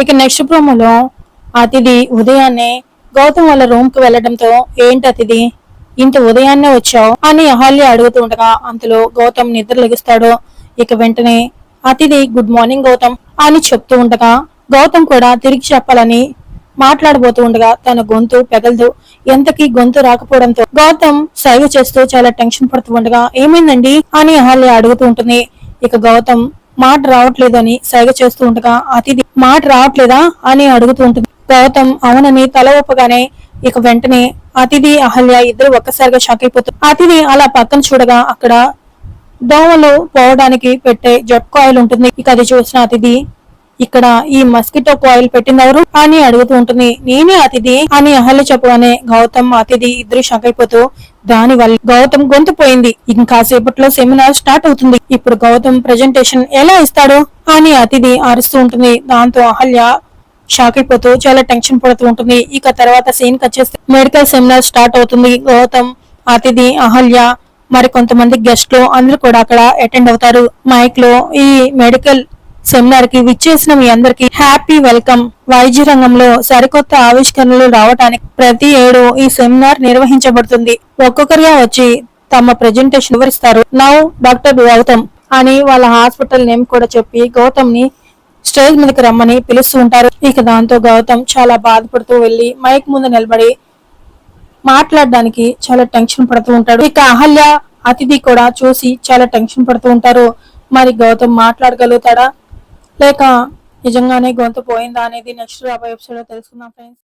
ఇక నెక్స్ట్ ప్రోమోలో అతిథి ఉదయాన్నే గౌతమ్ వాళ్ళ రూమ్కి వెళ్ళడంతో ఏంటి అతిథి? ఇంత ఉదయాన్నే వచ్చావు? అని అహల్య అడుగుతూ ఉండగా అంతలో గౌతమ్ నిద్ర లెగుస్తాడు. ఇక వెంటనే అతిథి గుడ్ మార్నింగ్ గౌతమ్ అని చెప్తూ ఉండగా గౌతమ్ కూడా తిరిగి చెప్పాలని మాట్లాడబోతూ ఉండగా తన గొంతు పెగలదు ఎంతకి గొంతు రాకపోవడంతో గౌతమ్ సైగ చేస్తూ చాలా టెన్షన్ పడుతూ ఉండగా ఏమైందండి? అని అహల్య అడుగుతూ ఉంటుంది. ఇక గౌతమ్ మాట రావట్లేదని సైగ చేస్తూ ఉండగా అతిథి మాట రావట్లేదా అని అడుగుతూ ఉంటుంది. గౌతమ్ అవునని తల ఒప్పగానే ఇక వెంటనే అతిథి అహల్య ఇద్దరు ఒక్కసారిగా షాక్ అయిపోతారు అతిథి అలా పక్కన చూడగా అక్కడ దోమలు పోవడానికి పెట్టే జెట్ కాయిల్ ఉంటుంది. ఇక అది చూసిన అతిథి ఇక్కడ ఈ మస్కిటో కాయిల్ పెట్టినవరు అని అడుగుతూ ఉంటుంది. నేనే అతిథి అని అహల్య చెప్పగానే గౌతమ్ అతిథి ఇద్దరు షాక్ అయిపోతూ దాని వల్ల గౌతమ్ గొంతు పోయింది. ఇంకాసేపట్లో సెమినార్ స్టార్ట్ అవుతుంది. ఇప్పుడు గౌతమ్ ప్రెజెంటేషన్ ఎలా ఇస్తాడు? అని అతిథి అరుస్తూ ఉంటుంది. దాంతో అహల్య షాక్ అయిపోతూ చాలా టెన్షన్ పడుతూ ఉంటుంది. ఇక తర్వాత సీన్ వచ్చేస్తే మెడికల్ సెమినార్ స్టార్ట్ అవుతుంది. గౌతమ్ అతిథి అహల్య మరి కొంతమంది గెస్ట్లు అందరూ కూడా అక్కడ అటెండ్ అవుతారు. మైక్లో ఈ మెడికల్ సెమినార్కి విచ్చేసిన మీ అందరికి హ్యాపీ వెల్కమ్. వైద్య రంగంలో సరికొత్త ఆవిష్కరణలు రావడానికి ప్రతి ఏడు ఈ సెమినార్ నిర్వహించబడుతుంది. ఒక్కొక్కరిగా వచ్చి తమ ప్రజెంటేషన్ వివరిస్తారు. నౌ డాక్టర్ గౌతమ్ అని వాళ్ళ హాస్పిటల్ నేమ్ కూడా చెప్పి గౌతమ్ని స్టేజ్ మీదకి రమ్మని పిలుస్తూ ఉంటారు. ఇక దాంతో గౌతమ్ చాలా బాధపడుతూ వెళ్ళి మైక్ ముందు నిలబడి మాట్లాడడానికి చాలా టెన్షన్ పడుతూ ఉంటాడు. ఇక అహల్య అతిథి కూడా చూసి చాలా టెన్షన్ పడుతూ ఉంటారు. మరి గౌతమ్ మాట్లాడగలుగుతాడా? లేక నిజంగానే గొంతు పోయిందా అనేది నెక్స్ట్ రాబోయే ఎపిసోడ్లో తెలుసుకుందాం ఫ్రెండ్స్